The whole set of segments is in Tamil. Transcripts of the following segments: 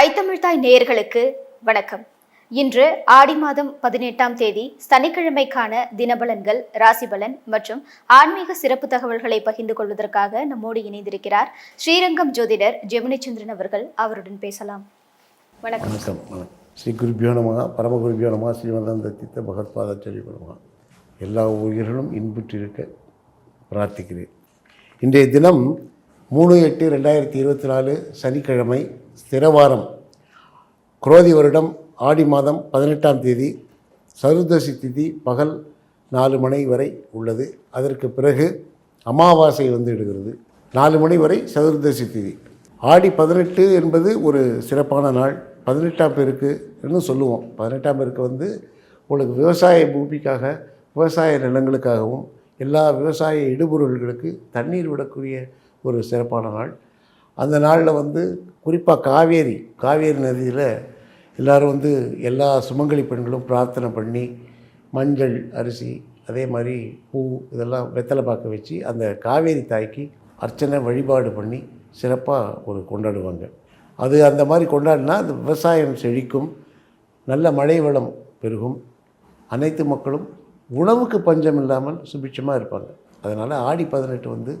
ஐத்தமிழ்தாய் நேயர்களுக்கு வணக்கம். இன்று ஆடி மாதம் பதினெட்டாம் தேதி சனிக்கிழமைக்கான தினபலன்கள் ராசிபலன் மற்றும் ஆன்மீக சிறப்பு தகவல்களை பகிர்ந்து கொள்வதற்காக நம்மோடு இணைந்திருக்கிறார் ஸ்ரீரங்கம் ஜோதிடர் ஜெமினிச்சந்திரன் அவர்கள். அவருடன் பேசலாம். வணக்கம். வணக்கம் வணக்கம். ஸ்ரீ குருபியோ நமகா பரமகுருபியோ நமகா ஸ்ரீமதந்த தித்த பகத்பாதாச்சாரிய நமகா எல்லா உயிர்களும் இன்புற்றிருக்க பிரார்த்திக்கிறேன். இன்றைய தினம் மூணு எட்டு ரெண்டாயிரத்தி இருபத்தி நாலு சனிக்கிழமை ஸ்திரவாரம். குரோதி வருடம் ஆடி மாதம் பதினெட்டாம் தேதி சதுர்தசி திதி பகல் நாலு மணி வரை உள்ளது. அதற்கு பிறகு அமாவாசை வந்து விடுகிறது. நாலு மணி வரை சதுர்தசி திதி. ஆடி பதினெட்டு என்பது ஒரு சிறப்பான நாள். பதினெட்டாம் பேருக்கு இன்னும் சொல்லுவோம். பதினெட்டாம் பேருக்கு வந்து உங்களுக்கு விவசாய பூமிக்காக விவசாய நிலங்களுக்காகவும் எல்லா விவசாய இடுபொருள்களுக்கு தண்ணீர் விடக்கூடிய ஒரு சிறப்பான நாள். அந்த நாளில் வந்து குறிப்பாக காவேரி காவேரி நதியில் எல்லோரும் வந்து எல்லா சுமங்கலி பெண்களும் பிரார்த்தனை பண்ணி மஞ்சள் அரிசி அதே மாதிரி பூ இதெல்லாம் வெத்தலை பார்க்க வச்சு அந்த காவேரி தாய்க்கு அர்ச்சனை வழிபாடு பண்ணி சிறப்பாக ஒரு கொண்டாடுவாங்க. அது அந்த மாதிரி கொண்டாடினா அந்த விவசாயம் செழிக்கும் நல்ல மழை வளம் பெருகும். அனைத்து மக்களும் உணவுக்கு பஞ்சம் இல்லாமல் சுபிட்சமாக இருப்பாங்க. அதனால் ஆடி பதினெட்டு வந்து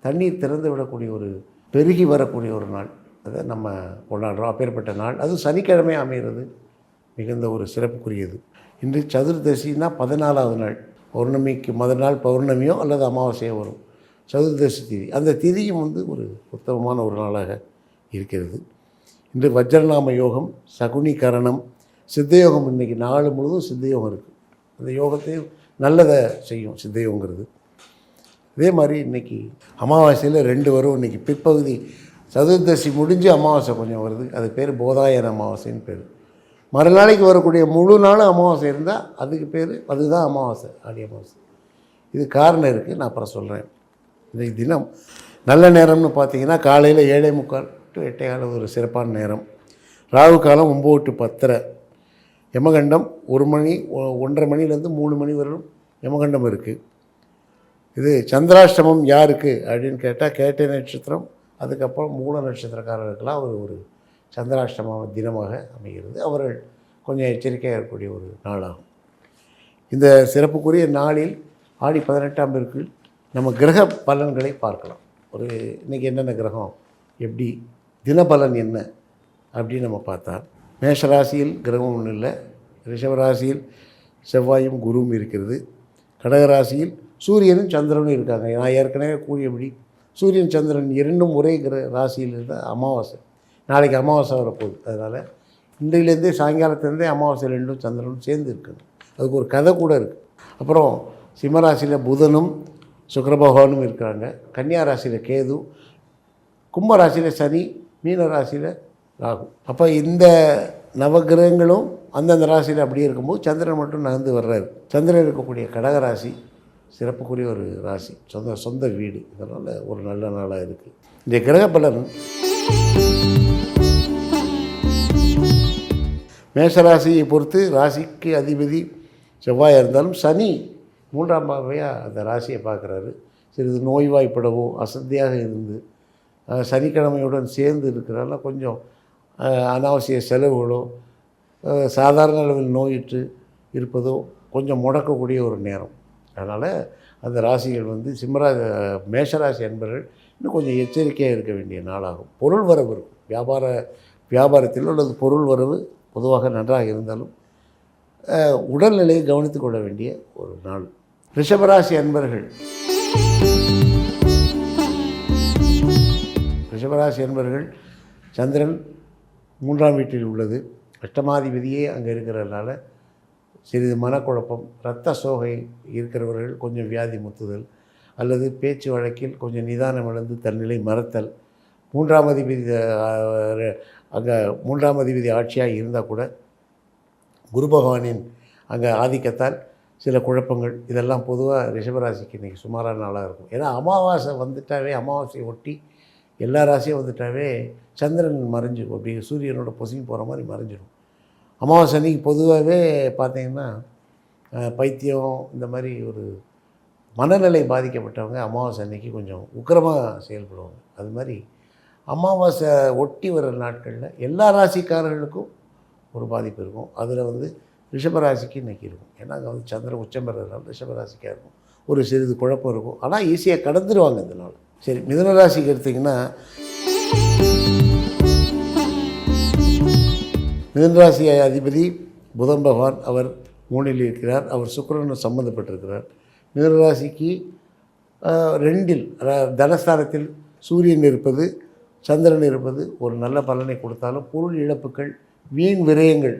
தண்ணீர் திறந்து விடக்கூடிய ஒரு பெருகி வரக்கூடிய ஒரு நாள். அதை நம்ம கொண்டாடுறோம். அப்பேற்பட்ட நாள். அதுவும் சனிக்கிழமை அமைகிறது. மிகுந்த ஒரு சிறப்புக்குரியது. இன்று சதுர்தசின்னா பதினாலாவது நாள். பௌர்ணமிக்கு முதல் நாள் பௌர்ணமியோ அல்லது அமாவாசையோ வரும். சதுர்தசி திதி. அந்த திதியும் வந்து ஒரு உத்தமமான ஒரு நாளாக இருக்கிறது. இன்று வஜ்ரநாம யோகம் சகுனி கரணம் சித்தயோகம். இன்றைக்கி நாள் முழுவதும் சித்தயோகம் இருக்குது அந்த யோகத்தையும் நல்லதை செய்யும் சித்தயோகங்கிறது. இதே மாதிரி இன்றைக்கி அமாவாசையில் ரெண்டு வரும். இன்றைக்கி பிற்பகுதி சதுர்தசி முடிஞ்சு அமாவாசை கொஞ்சம் வருது. அது பேர் போதாயன அமாவாசைன்னு பேர். மறுநாளைக்கு வரக்கூடிய முழு நாளும் அமாவாசை இருந்தால் அதுக்கு பேர் அதுதான் அமாவாசை ஆடி அமாவாசை. இது காரணம் இருக்குது நான் அப்புறம் சொல்கிறேன் இன்றைக்கு தினம் நல்ல நேரம்னு பார்த்தீங்கன்னா காலையில் ஏழை முக்கால் டு எட்டே காலம் ஒரு சிறப்பான நேரம். ராகு காலம் ஒம்பது டு பத்தரை. யமகண்டம் ஒரு மணி ஒ- ஒன்றரை மணிலேருந்து மூணு மணி வரையும் யமகண்டம் இருக்குது இது சந்திராஷ்டமம் யாருக்கு அப்படின்னு கேட்டால் கேட்டை நட்சத்திரம் அதுக்கப்புறம் மூல நட்சத்திரக்காரர்களுக்கெல்லாம் அவர் ஒரு சந்திராஷ்டம தினமாக அமைகிறது. அவர்கள் கொஞ்சம் எச்சரிக்கையாக இருக்கக்கூடிய ஒரு நாளாகும். இந்த சிறப்புக்குரிய நாளில் ஆடி பதினெட்டாம் பேருக்கு நம்ம கிரக பலன்களை பார்க்கலாம். ஒரு இன்றைக்கி என்னென்ன கிரகம் எப்படி தினபலன் என்ன அப்படின்னு நம்ம பார்த்தா மேஷராசியில் கிரகம் ஒன்றும் இல்லை ரிஷபராசியில் செவ்வாயும் குருவும் இருக்கிறது கடகராசியில் சூரியனும் சந்திரனும் இருக்காங்க. நான் ஏற்கனவே கூறியபடி சூரியன் சந்திரன் இரண்டும் ஒரே கிர ராசியில் இருந்தால் அமாவாசை. நாளைக்கு அமாவாசை வரப்போகுது. அதனால் இன்றையிலேருந்தே சாயங்காலத்துலேருந்தே அமாவாசை ரெண்டும் சந்திரனும் சேர்ந்து இருக்குது அதுக்கு ஒரு கதை கூட இருக்குது அப்புறம் சிம்மராசியில் புதனும் சுக்கர பகவானும் இருக்கிறாங்க. கன்னியா ராசியில் கேது கும்ப ராசியில் சனி மீன ராசியில் ராகு. அப்போ இந்த நவகிரகங்களும் அந்தந்த ராசியில் அப்படியே இருக்கும்போது சந்திரன் மட்டும் நகர்ந்து வர்றாரு. சந்திரன் இருக்கக்கூடிய கடக ராசி சிறப்புக்குரிய ஒரு ராசி. சொந்த சொந்த வீடு. இதனால் ஒரு நல்ல நாளாக இருக்குது இந்த கிரக பலன் மேஷராசியை பொறுத்து ராசிக்கு அதிபதி செவ்வாயாக இருந்தாலும் சனி மூன்றாம் பாவையாக அந்த ராசியை பார்க்குறாரு. சிறிது நோய்வாய்ப்படவோ அசதியாக இருந்து சனிக்கிழமையுடன் சேர்ந்து இருக்கிறனால கொஞ்சம் அனாவசிய செலவுகளோ சாதாரண அளவில் நோயிற்று இருப்பதோ கொஞ்சம் முடக்கக்கூடிய ஒரு நேரம். அதனால் அந்த ராசிகள் வந்து சிம்மரா மேஷராசி என்பர்கள் இன்னும் கொஞ்சம் எச்சரிக்கையாக இருக்க வேண்டிய நாளாகும். பொருள் வரவு இருக்கும். வியாபார வியாபாரத்தில் அல்லது பொருள் வரவு பொதுவாக நன்றாக இருந்தாலும் உடல்நிலையை கவனித்துக் கொள்ள வேண்டிய ஒரு நாள். ரிஷபராசி அன்பர்கள். ரிஷபராசி அன்பர்கள் சந்திரன் மூன்றாம் வீட்டில் உள்ளது. அஷ்டமாதிபதியே அங்கே இருக்கிறதுனால சிறிது மனக்குழப்பம் இரத்த சோகை இருக்கிறவர்கள் கொஞ்சம் வியாதி முத்துதல் அல்லது பேச்சு வழக்கில் கொஞ்சம் நிதானம் இழந்து தன்னிலை மறத்தல். மூன்றாம் அதிபதி அங்கே மூன்றாம் அதிபதி ஆட்சியாக இருந்தால் கூட குரு பகவானின் அங்கே ஆதிக்கத்தால் சில குழப்பங்கள் இதெல்லாம் பொதுவாக ரிஷபராசிக்கு இன்றைக்கி சுமாரான நாளாக இருக்கும். ஏன்னா அமாவாசை வந்துட்டாவே அமாவாசையை ஒட்டி எல்லா ராசியும் வந்துட்டாவே சந்திரன் மறைஞ்சிடும் அப்படி சூரியனோட பொசுங்கி போகிற மாதிரி மறைஞ்சிடும் அமாவாசை அன்னைக்கு பொதுவாகவே பார்த்தீங்கன்னா பைத்தியம் இந்த மாதிரி ஒரு மனநிலை பாதிக்கப்பட்டவங்க அமாவாசை அன்னைக்கு கொஞ்சம் உக்கிரமாக செயல்படுவாங்க. அது மாதிரி அமாவாசை ஒட்டி வர நாட்களில் எல்லா ராசிக்காரர்களுக்கும் ஒரு பாதிப்பு இருக்கும். அதில் வந்து ரிஷபராசிக்கு இன்றைக்கி இருக்கும். ஏன்னா அங்கே வந்து சந்திரன் உச்சம் பெறதுனால ரிஷபராசிக்காக இருக்கும். ஒரு சிறிது குழப்பம் இருக்கும். ஆனால் ஈஸியாக கடந்துருவாங்க இந்த சரி மிதனராசிக்கு எடுத்திங்கன்னா மிதன்ராசி அதிபதி புதன் பகவான் அவர் மூணில் இருக்கிறார். அவர் சுக்கிரனும் சம்மந்தப்பட்டிருக்கிறார் மிதனராசிக்கு ரெண்டில் தனஸ்தானத்தில் சூரியன் இருப்பது சந்திரன் இருப்பது ஒரு நல்ல பலனை கொடுத்தாலும் பொருள் இழப்புகள் வீண் விரயங்கள்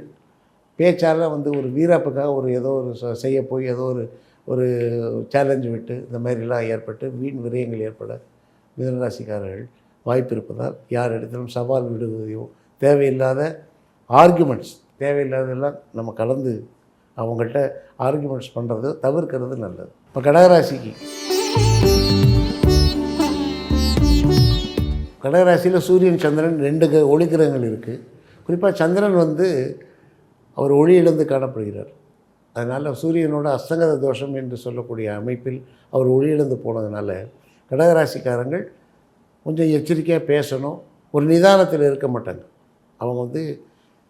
பேச்சால் வந்து ஒரு வீராப்புக்காக ஒரு ஏதோ ஒரு செய்ய போய் ஏதோ ஒரு ஒரு சேலஞ்சு விட்டு இந்த மாதிரிலாம் ஏற்பட்டு வீண் விரயங்கள் ஏற்பட மிதனராசிக்காரர்கள் வாய்ப்பு இருப்பதால் யார் இடத்திலும் சவால் விடுவதையோ தேவையில்லாத ஆர்குமெண்ட்ஸ் தேவையில்லாததெல்லாம் நம்ம கலந்து அவங்கள்ட்ட ஆர்குமெண்ட்ஸ் பண்ணுறது தவிர்க்கிறது நல்லது. இப்போ கடகராசிக்கு. கடகராசியில் சூரியன் சந்திரன் ரெண்டு க ஒளி கிரகங்கள் இருக்குது குறிப்பாக சந்திரன் வந்து அவர் ஒளி இழந்து காணப்படுகிறார். அதனால் சூரியனோட அஸ்தங்கத தோஷம் என்று சொல்லக்கூடிய அமைப்பில் அவர் ஒளி இழந்து போனதுனால கடகராசிக்காரங்கள் கொஞ்சம் எச்சரிக்கையாக பேசணும். ஒரு நிதானத்தில் இருக்க மாட்டாங்க. அவங்க வந்து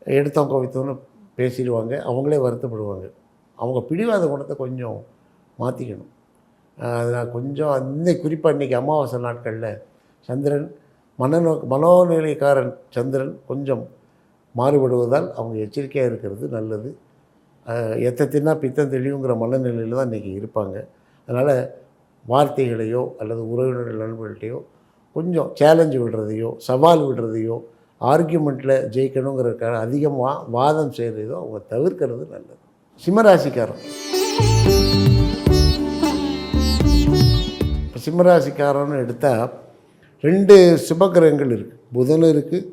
எடுத்தோம் கவித்தோன்னு பேசிடுவாங்க அவங்களே வருத்தப்படுவாங்க. அவங்க பிடிவாத குணத்தை கொஞ்சம் மாற்றிக்கணும் அதனால் கொஞ்சம் அந்த குறிப்பாக இன்றைக்கி அமாவாசை நாட்களில் சந்திரன் மனநோ மனோநிலைக்காரன் சந்திரன் கொஞ்சம் மாறுபடுவதால் அவங்க எச்சரிக்கையாக இருக்கிறது நல்லது. அஹ், எத்தை தின்னா பித்தம் தெளிவுங்கிற மனநிலையில் தான் இன்றைக்கி இருப்பாங்க. அதனால் வார்த்தைகளையோ அல்லது உறவினர்கள் நண்பர்கள்ட்டையோ கொஞ்சம் சேலஞ்சு விடுறதையோ சவால் விடுறதையோ ஆர்கியூமெண்ட்டில் ஜெயிக்கணுங்கிறதுக்காக அதிகமாக வாதம் செய்கிறதோ அவங்க தவிர்க்கிறது நல்லது. சிம்மராசிக்காரன். இப்போ சிம்மராசிக்காரன்னு எடுத்தால் ரெண்டு சுபகிரகங்கள் இருக்குது புதன் இருக்குது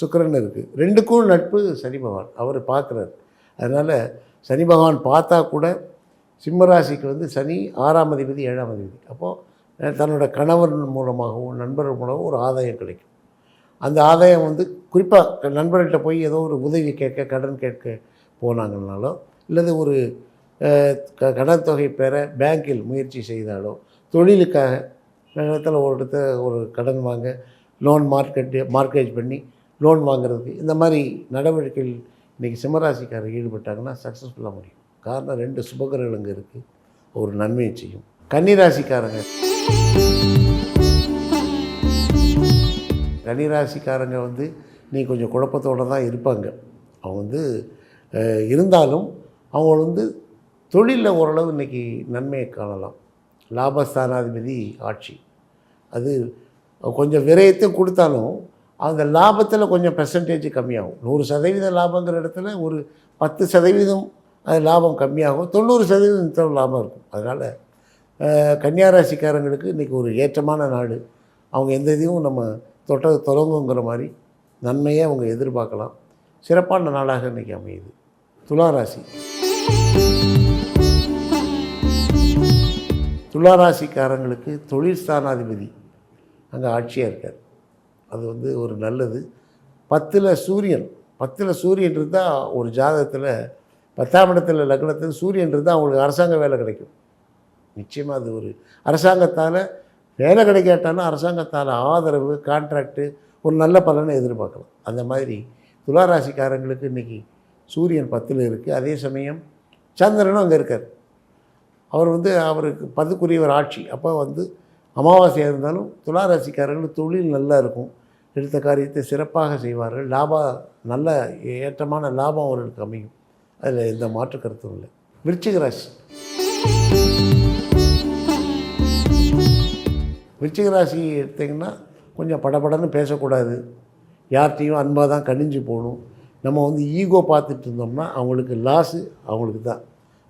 சுக்கரன் இருக்குது ரெண்டுக்கும் நட்பு சனி பகவான். அவர் பார்க்குறாரு அதனால் சனி பகவான் பார்த்தா கூட சிம்மராசிக்கு வந்து சனி ஆறாம் அதிபதி ஏழாம் அதிபதி. அப்போது தன்னோட கணவன் மூலமாகவும் நண்பர்கள் மூலமாகவும் ஒரு ஆதாயம் கிடைக்கும். அந்த ஆதாயம் வந்து குறிப்பாக நண்பர்கள்ட்ட போய் ஏதோ ஒரு உதவி கேட்க கடன் கேட்க போனாங்கனாலோ இல்லது ஒரு க- கடன் தொகை பெற பேங்கில் முயற்சி செய்தாலோ தொழிலுக்காக நேரத்தில் ஒரு இடத்த ஒரு கடன் வாங்க லோன் மார்க்கெட் மார்க்கேஜ் பண்ணி லோன் வாங்குறதுக்கு இந்த மாதிரி நடவடிக்கைகள் இன்றைக்கி சிம்மராசிக்காரர் ஈடுபட்டாங்கன்னா சக்ஸஸ்ஃபுல்லாக முடியும். காரணம் ரெண்டு சுபகிரகங்கள் இருக்குது ஒரு நன்மையை செய்யும். கன்னிராசிக்காரங்க. கன்னிராசிக்காரங்க வந்து நீ கொஞ்சம் குழப்பத்தோடு தான் இருப்பாங்க. அவங்க வந்து இருந்தாலும் அவங்க வந்து தொழிலில் ஓரளவு இன்றைக்கி நன்மையை காணலாம். லாபஸ்தானாதிபதி ஆட்சி. அது கொஞ்சம் விரயத்தை கொடுத்தாலும் அந்த லாபத்தில் கொஞ்சம் பெர்சன்டேஜ் கம்மியாகும். நூறு சதவீதம் லாபங்கிற இடத்துல ஒரு பத்து சதவீதம் அது லாபம் கம்மியாகும். தொண்ணூறு சதவீதம் லாபம் இருக்கும். அதனால் கன்னியாராசிக்காரங்களுக்கு இன்றைக்கி ஒரு ஏற்றமான நாடு. அவங்க எந்த இதையும் நம்ம தொட்ட தொடங்குங்கிற மாதிரி நன்மையை அவங்க எதிர்பார்க்கலாம். சிறப்பான நாளாக இன்றைக்கி அமையுது. துளாராசி துளாராசிக்காரங்களுக்கு தொழில் ஸ்தானாதிபதி அங்கே ஆட்சியாக இருக்கார். அது வந்து ஒரு நல்லது. பத்தில் சூரியன். பத்தில் சூரியன் இருந்தால் ஒரு ஜாதகத்தில் பத்தாம் இடத்துல லக்னத்தில் சூரியன் இருந்தால் அவங்களுக்கு அரசாங்க வேலை கிடைக்கும். நிச்சயமாக அது ஒரு அரசாங்கத்தால் வேலை கிடைக்காட்டாலும் அரசாங்கத்தால் ஆதரவு கான்ட்ராக்டு ஒரு நல்ல பலனை எதிர்பார்க்கலாம். அந்த மாதிரி துளாராசிக்காரங்களுக்கு இன்றைக்கி சூரியன் பத்தில் இருக்குது அதே சமயம் சந்திரனும் அங்கே இருக்கார். அவர் வந்து அவருக்கு பதுக்குரியவர் ஆட்சி. அப்போ வந்து அமாவாசையாக இருந்தாலும் துளாராசிக்காரர்கள் தொழில் நல்லா இருக்கும். எடுத்த காரியத்தை சிறப்பாக செய்வார்கள். லாபம் நல்ல ஏற்றமான லாபம் அவர்களுக்கு அமையும். அதில் எந்த மாற்று கருத்தும் இல்லை. விருச்சிக ராசி. விருச்சிக ராசி எடுத்திங்கன்னா கொஞ்சம் படபடன்னு பேசக்கூடாது. யார்கிட்டையும் அன்பாக தான் கணிஞ்சு போகணும். நம்ம வந்து ஈகோ பார்த்துட்டு இருந்தோம்னா அவங்களுக்கு லாஸு அவங்களுக்கு தான்.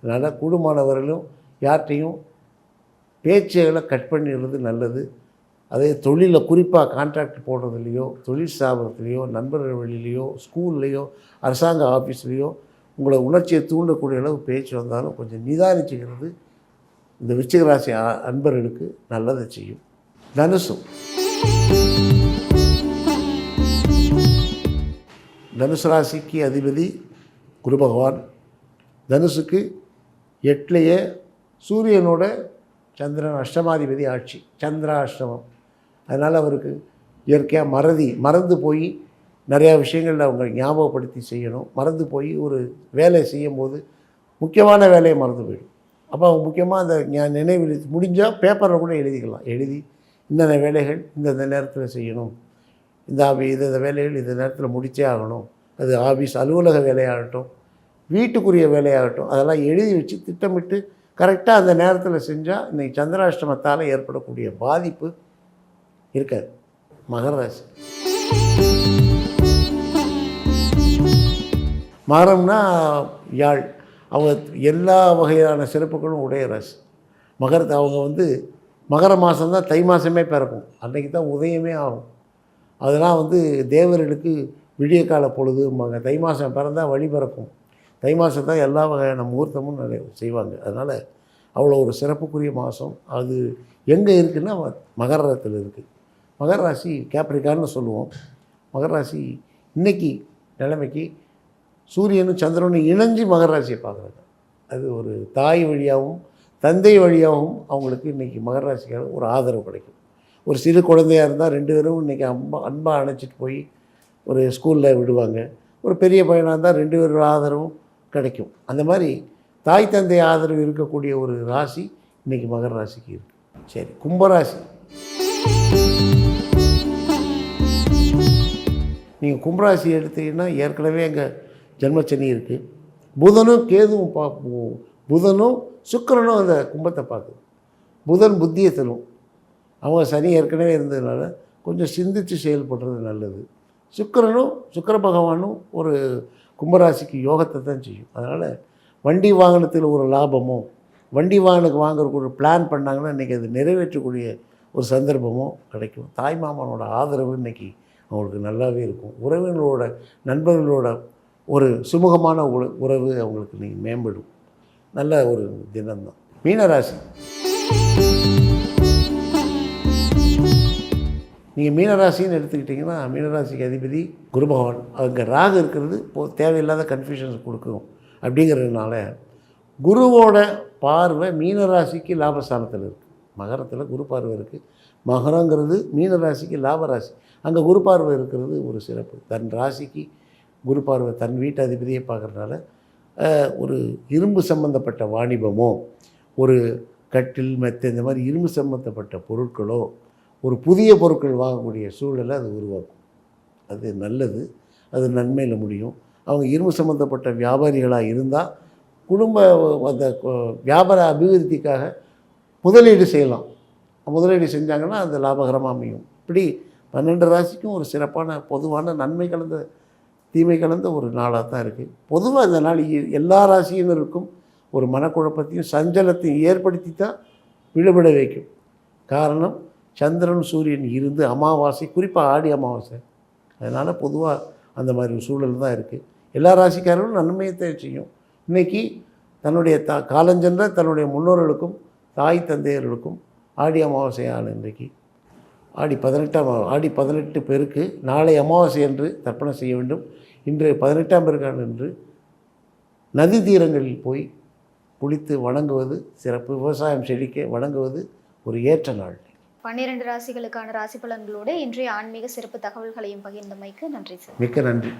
அதனால் குடும்பமானவர்களும் யார்கிட்டையும் பேச்சுகளை கட் பண்ணிடுறது நல்லது. அதே தொழிலில் குறிப்பாக கான்ட்ராக்ட் போடுறதுலையோ தொழில் ஸ்தாபனத்துலேயோ நண்பர்கள் வழியிலையோ ஸ்கூல்லையோ அரசாங்க ஆஃபீஸ்லேயோ உங்களை உணர்ச்சியை தூண்டக்கூடிய அளவு பேச்சு வந்தாலும் கொஞ்சம் நிதானிச்சுக்கிறது இந்த விருச்சிகராசி அன்பர்களுக்கு நல்லதை செய்யும். தனுசும் தனுசு ராசிக்கு அதிபதி குரு பகவான். தனுசுக்கு எட்டுலேயே சூரியனோட சந்திரன் அஷ்டமாதிபதி ஆட்சி சந்திரா அஷ்டமம் அதனால் அவருக்கு இயற்கையாக மறதி மறந்து போய் நிறையா விஷயங்களில் அவங்க ஞாபகப்படுத்தி செய்யணும். மறந்து போய் ஒரு வேலை செய்யும்போது முக்கியமான வேலையை மறந்து போயிடும். அப்போ அவங்க முக்கியமாக அந்த ஞா- நினைவில் முடிஞ்சால் பேப்பரில் கூட எழுதிக்கலாம். எழுதி இந்தந்த வேலைகள் இந்தந்த நேரத்தில் செய்யணும். இந்த ஆபி இந்த இந்த வேலைகள் இந்த நேரத்தில் முடிச்சே ஆகணும். அது ஆஃபீஸ் அலுவலக வேலையாகட்டும் வீட்டுக்குரிய வேலையாகட்டும் அதெல்லாம் எழுதி வச்சு திட்டமிட்டு கரெக்டாக அந்த நேரத்தில் செஞ்சால் இன்றைக்கி சந்திராஷ்டமத்தால் ஏற்படக்கூடிய பாதிப்பு இருக்காது. மகர ராசி. மகரம்னா யாழ். அவங்க எல்லா வகையான சிறப்புகளும் உடைய ராசி. மகரத்தை அவங்க வந்து மகர மாதம்தான் தை மாதமே பிறக்கும். அன்றைக்கி தான் உதயமே ஆகும். அதெல்லாம் வந்து தேவர்களுக்கு விடிய கால பொழுது மக தை மாதம் பிறந்தால் வழி பிறக்கும். தை மாதம் தான் எல்லா வகையான முகூர்த்தமும் நிறைய செய்வாங்க. அதனால் அவ்வளோ ஒரு சிறப்புக்குரிய மாதம் அது எங்கே இருக்குன்னா ம- மகரத்தில் இருக்குது மகர ராசி கேப்ரிகான்னு சொல்லுவோம். மகர ராசி இன்னைக்கு நிலைமைக்கு சூரியனும் சந்திரனும் இணைஞ்சு மகர ராசியை பார்க்குறாங்க. அது ஒரு தாய் வழியாகவும் தந்தை வழியாகவும் அவங்களுக்கு இன்றைக்கி மகராசிக்காக ஒரு ஆதரவு கிடைக்கும். ஒரு சிறு குழந்தையாக இருந்தால் ரெண்டு பேரும் இன்றைக்கி அம்மா அன்பாக அணைச்சிட்டு போய் ஒரு ஸ்கூலில் விடுவாங்க. ஒரு பெரிய பையனாக இருந்தால் ரெண்டு பேரோட ஆதரவும் கிடைக்கும். அந்த மாதிரி தாய் தந்தை ஆதரவு இருக்கக்கூடிய ஒரு ராசி இன்றைக்கி மகர ராசிக்கு இருக்குது சரி கும்பராசி. நீங்கள் கும்பராசி எடுத்தீங்கன்னா ஏற்கனவே எங்கள் ஜென்மச்சனி இருக்குது புதனும் கேதுவும் பா புதனும் சுக்கிரனும் அந்த கும்பத்தை பார்க்குது. புதன் புத்தியை தரும். அவங்க சனி ஏற்கனவே இருந்ததுனால கொஞ்சம் சிந்தித்து செயல்படுறது நல்லது. சுக்கிரனும் சுக்கர பகவானும் ஒரு கும்பராசிக்கு யோகத்தை தான் செய்யும். அதனால் வண்டி வாகனத்தில் ஒரு லாபமோ வண்டி வாகனுக்கு வாங்குறதுக்கு ஒரு பிளான் பண்ணாங்கன்னா இன்றைக்கி அது நிறைவேற்றக்கூடிய ஒரு சந்தர்ப்பமும் கிடைக்கும். தாய் மாமனோட ஆதரவு இன்றைக்கி அவங்களுக்கு நல்லாவே இருக்கும். உறவினர்களோட நண்பர்களோட ஒரு சுமூகமான உறவு அவங்களுக்கு இன்றைக்கி மேம்படும். நல்ல ஒரு தினம்தான். மீனராசி. நீங்கள் மீனராசின்னு எடுத்துக்கிட்டிங்கன்னா மீனராசிக்கு அதிபதி குருபகவான் அங்கே ராகு இருக்கிறது போ தேவையில்லாத கன்ஃபியூஷன்ஸ் கொடுக்கும் அப்படிங்கிறதுனால குருவோட பார்வை மீனராசிக்கு லாபஸ்தானத்தில் இருக்குது மகரத்தில் குரு பார்வை இருக்குது மகரங்கிறது மீனராசிக்கு லாபராசி. அங்கே குரு பார்வை இருக்கிறது ஒரு சிறப்பு. தன் ராசிக்கு குரு பார்வை தன் வீட்டு அதிபதியை பார்க்குறதுனால ஒரு இரும்பு சம்பந்தப்பட்ட வாணிபமோ ஒரு கட்டில் மெத்தை இந்த மாதிரி இரும்பு சம்பந்தப்பட்ட பொருட்களோ ஒரு புதிய பொருட்கள் வாங்கக்கூடிய சூழலை அது உருவாக்கும். அது நல்லது அது நன்மையில் முடியும். அவங்க இரும்பு சம்மந்தப்பட்ட வியாபாரிகளாக இருந்தால் குடும்ப அந்த வியாபார அபிவிருத்திக்காக முதலீடு செய்யலாம். முதலீடு செஞ்சாங்கன்னா அது லாபகரமாக அமையும். இப்படி பன்னெண்டு ராசிக்கும் ஒரு சிறப்பான பொதுவான நன்மை கலந்த தீமை கலந்த ஒரு நாளாக தான் இருக்குது பொதுவாக இந்த நாள் எ- எல்லா ராசியினருக்கும் ஒரு மனக்குழப்பத்தையும் சஞ்சலத்தையும் ஏற்படுத்தி தான் விடுபட வைக்கும். காரணம் சந்திரன் சூரியன் இருந்து அமாவாசை குறிப்பாக ஆடி அமாவாசை. அதனால் பொதுவாக அந்த மாதிரி ஒரு சூழல் தான் இருக்குது எல்லா ராசிக்காரர்களும் நன்மையத்தை செய்யும். இன்னைக்கு தன்னுடைய த காலஞ்சென்ற தன்னுடைய முன்னோர்களுக்கும் தாய் தந்தையர்களுக்கும் ஆடி அமாவாசை ஆள் இன்றைக்கு. ஆடி பதினெட்டாம் ஆடி பதினெட்டு பேருக்கு நாளை அமாவாசை என்று தர்ப்பணம் செய்ய வேண்டும். இன்று பதினெட்டாம் பெருக்கான் என்று நதி தீரங்களில் போய் குளித்து வணங்குவது சிறப்பு. விவசாயம் செழிக்க வணங்குவது ஒரு ஏற்ற நாள். பன்னிரண்டு ராசிகளுக்கான ராசி பலன்களோடு இன்றைய ஆன்மீக சிறப்பு தகவல்களையும் பகிர்ந்தமைக்கு நன்றி சார். மிக்க நன்றி.